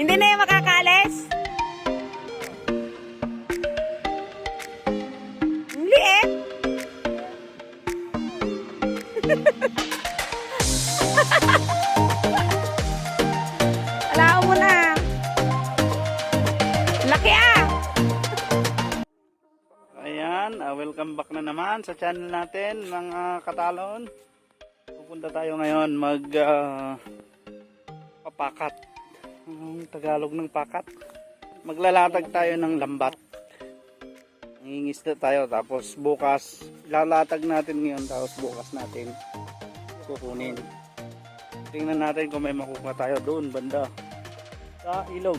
Hindi na yung makakaalis? Ang liit. Alao mo na. Laki ah. Ayan, ah, welcome back na naman sa channel natin mga katalon. Pupunta tayo ngayon mag ah, papakat. Tagalog ng pakat. Maglalatag tayo ng lambat. Nangingisda tayo tapos bukas lalatag natin ngayon tapos bukas natin kukunin. Tingnan natin kung may makuha tayo doon banda sa ilog.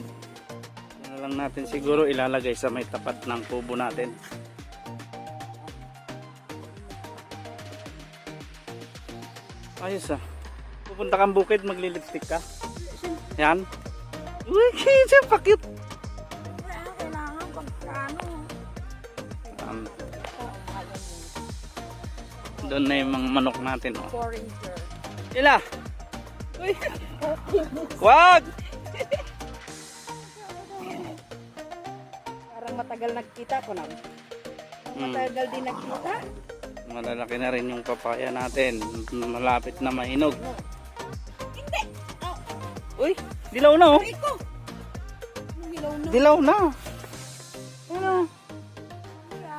Na lang natin siguro ilalagay sa may tapat ng kubo natin. Ayos ah. Pupunta kang bukid, maglilipstick ka. Yan. Uy, siya pakit. Kailangan pagkano. Um, doon na yung mga manok natin. Oh. Foreigner. Ila! Uy! Wag! Parang matagal nagkita ko na. Hmm. Matagal din nagkita. Malalaki na rin yung papaya natin. Malapit na mahinog. Hindi. Oh, Uy! Dilaw na oh! Hilaw na. Dilaw na! Ano?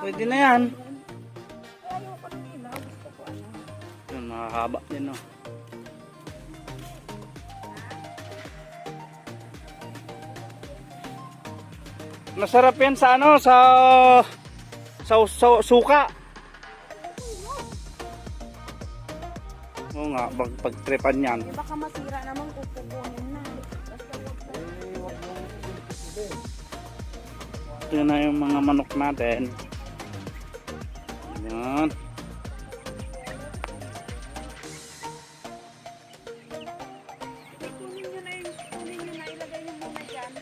Pwede na yan. Ayaw ko ng ilaw. Gusto ko ano. Yun, makakaba din oh. Masarap yan sa ano, sa sa, sa suka. Oo nga, pag pagtripan yan. Eh baka masira naman kung Ito na yung mga manok natin. Nyo nyo nyo dyan.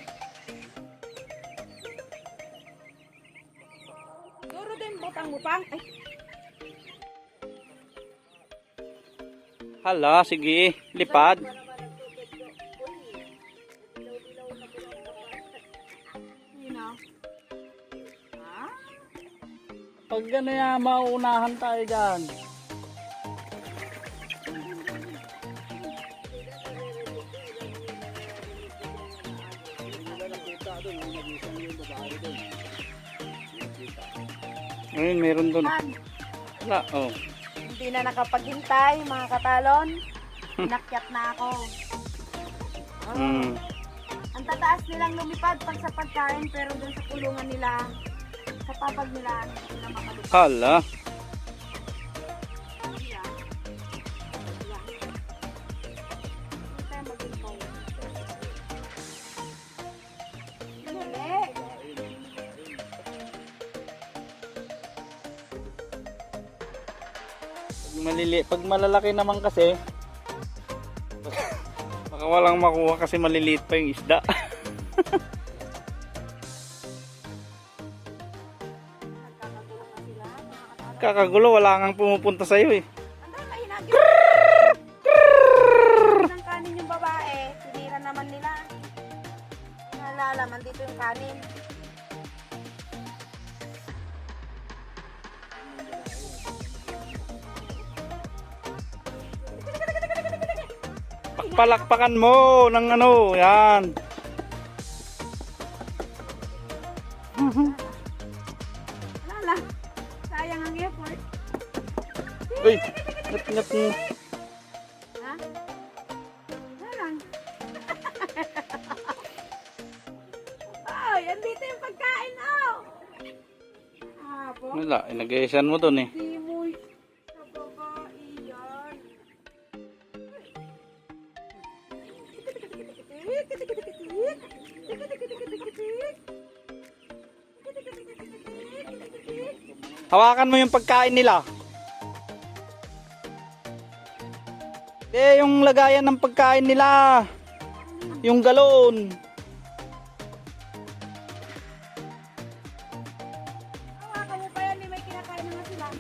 Duro din butang-butang. Ay, Hala, sige, lipad. Pag gano'n yan, mauunahan tayo dyan. Ayun, meron doon. Wala, oh. Hindi na nakapaghintay, mga katalon. Inakyat na ako. Oh. Mm. Ang tataas nilang lumipad pag sa pagkain, pero dun sa kulungan nila, sa papag nila, hindi sila makalupad. Hala. Malili, pag malalaki naman kasi, baka walang makuha kasi maliliit pa yung isda. Kakagulo, wala kang pumupunta sa'yo eh. Ang dami hinagin. ng kanin yung babae, sinira naman nila. Nalalaman dito yung kanin. Pakpalakpakan mo ng ano, yan. Ngat mo. Ha? Wala lang. Ay, andito yung pagkain, oh! Ah, po. Wala, inagayasan mo dun eh. Di mo sa babae yan. Hawakan mo yung pagkain nila. Eh, yung lagayan ng pagkain nila. Yung galon.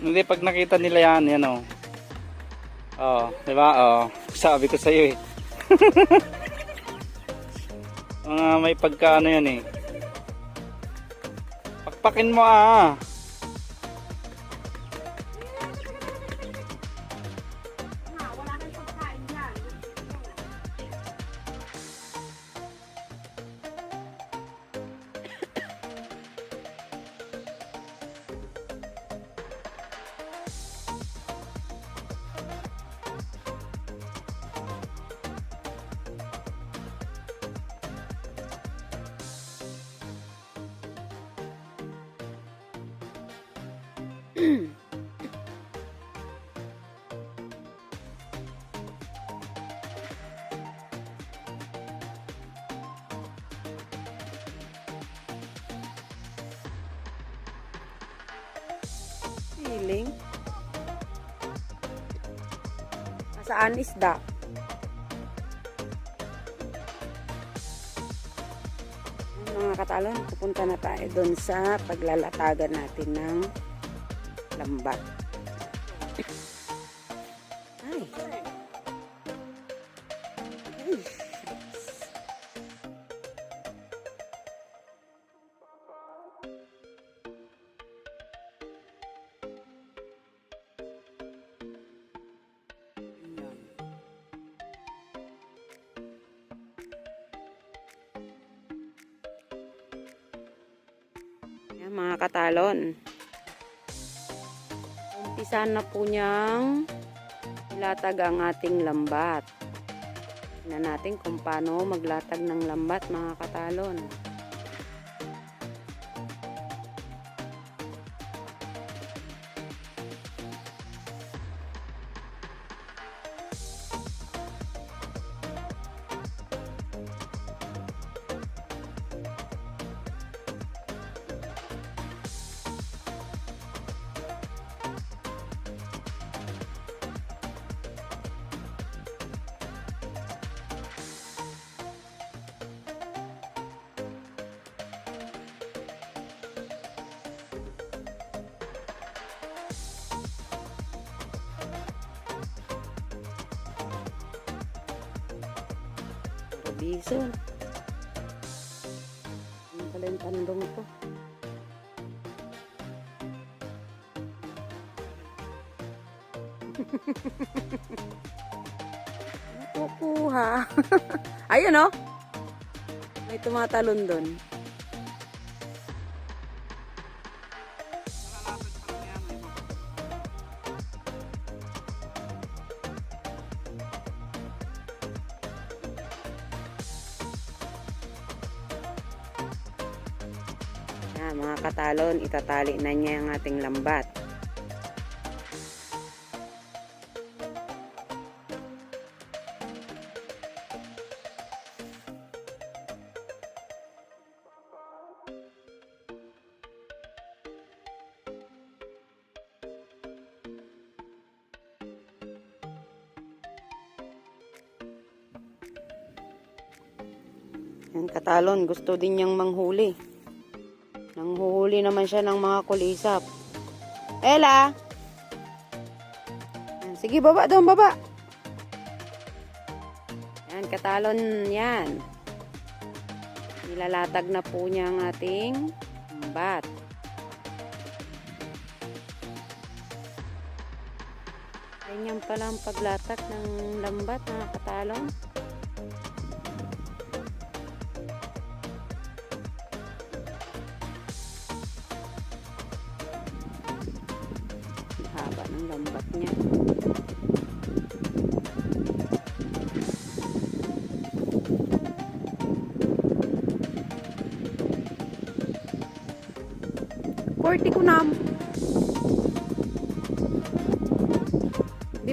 Hindi, pag nakita nila yan, yan o. Oh. oh, di ba? Oh, sabi ko sa iyo eh. Mga may pagkaano yan eh. Pakpakin mo ah. Feeling. Saan isda? Mga katalon, pupunta na tayo doon sa paglalatagan natin ng lambat. Ay. Ay. Ayan, mga katalon. Umpisa na po niyang ilatag ang ating lambat. Tingnan natin kung paano maglatag ng lambat mga katalon. Robinson. Ano pala yung tandong to? Kukuha. Ayun oh. May tumatalon doon. Mga katalon, itatali na niya ang ating lambat. Yan katalon, gusto din niyang manghuli. Nanghuhuli naman siya ng mga kulisap. Ella! Sige, baba doon, baba. Yan, katalon yan. Nilalatag na po niya ang ating bat. Ganyan pala ang paglatak ng lambat, mga katalon.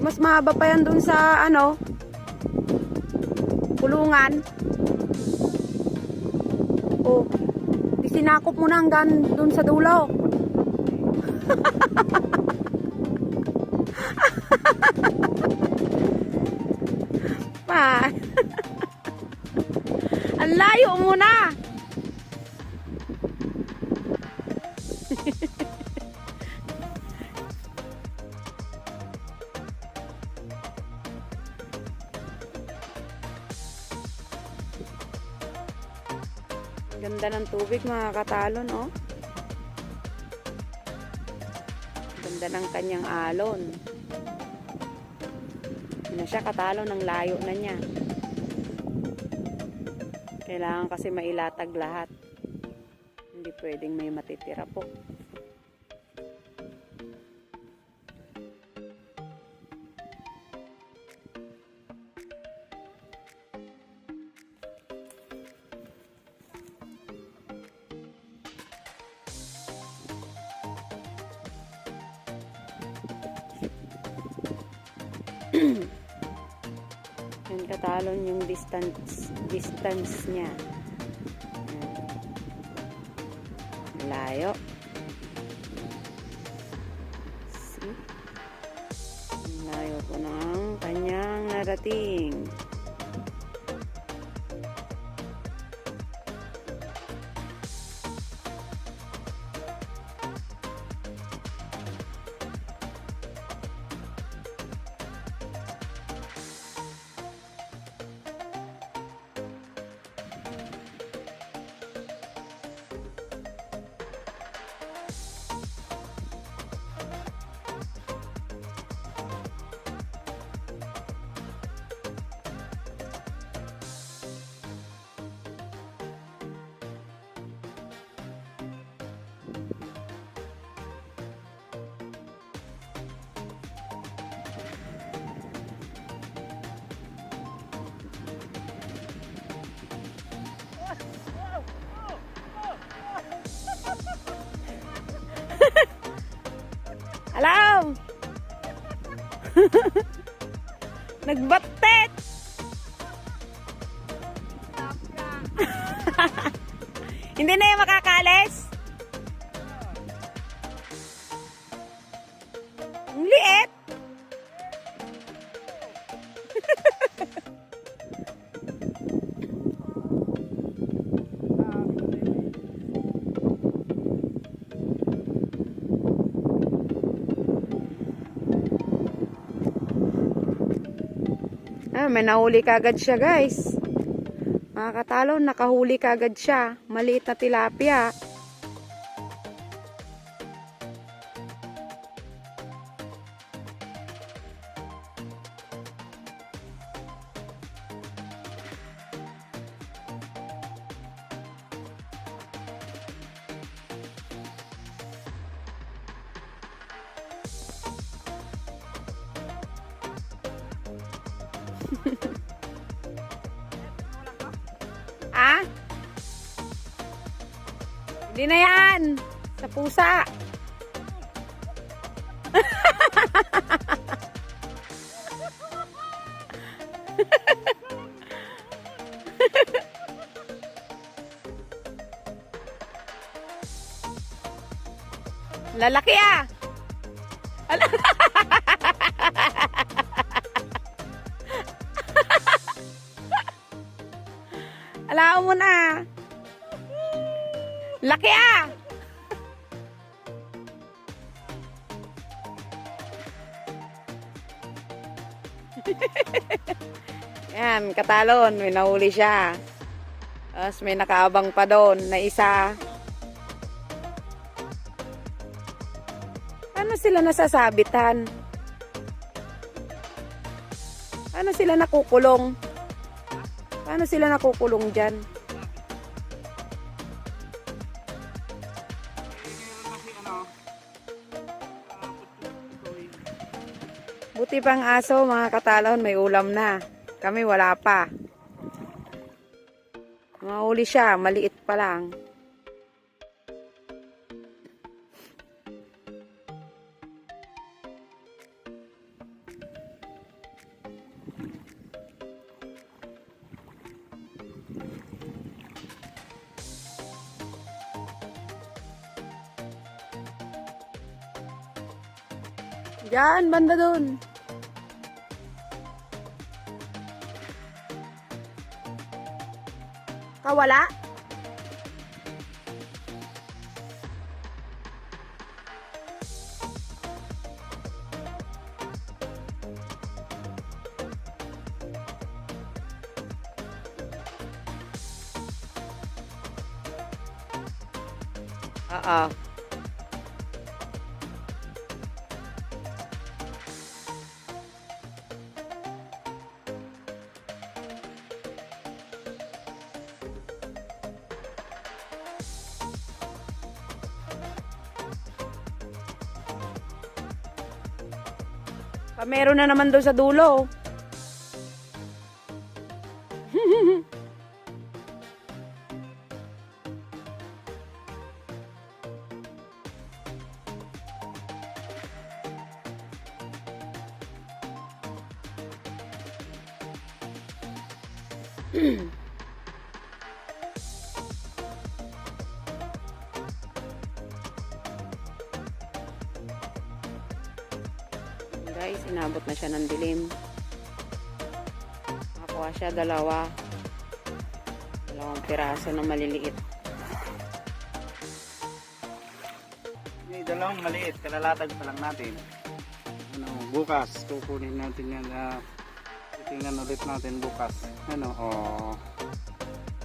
Mas mahaba pa yan dun sa ano kulungan. Oh, di sinakop mo na hanggang dun sa dulo. Ganda ng tubig mga katalon, oh. Ganda ng kanyang alon. Hindi na siya katalon, ng layo na niya. Kailangan kasi mailatag lahat. Hindi pwedeng may matitira po. Yan katalon yung distance distance niya. Layo. See? Layo po ng kanyang narating. Alam! Nagbatet! Hindi na yung makakalis? May nahuli kagad siya guys. Mga katalon, nakahuli kagad siya. Maliit na tilapia. Hindi na yan. Sa pusa. Lalaki ah. Alam mo na. Laki ah! Yan, katalon. May nahuli siya. Tapos may nakaabang pa doon na isa. Ano sila nasasabitan? Ano sila nakukulong? Paano sila nakukulong dyan? Buti pang aso, mga katalon, may ulam na. Kami wala pa. Mahuli siya, maliit pa lang. Diyan, banda dun. Kawala? Meron na naman doon sa dulo. Guys, siya ng dilim. Nakakuha siya dalawa. Dalawang piraso na maliliit. May dalawang maliit, kalalatag pa lang natin. Ano, bukas, kukunin natin yan. Uh, titingnan ulit natin bukas. Ano, oh.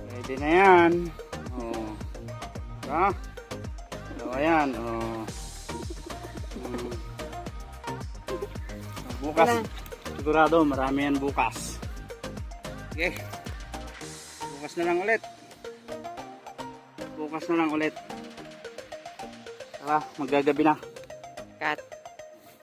Pwede na yan. Oh. Diba? So, ayan, oh. Bukas, Wala. sigurado, marami yan bukas. Okay. Bukas na lang ulit. Bukas na lang ulit. Tara, magagabi na. Cut.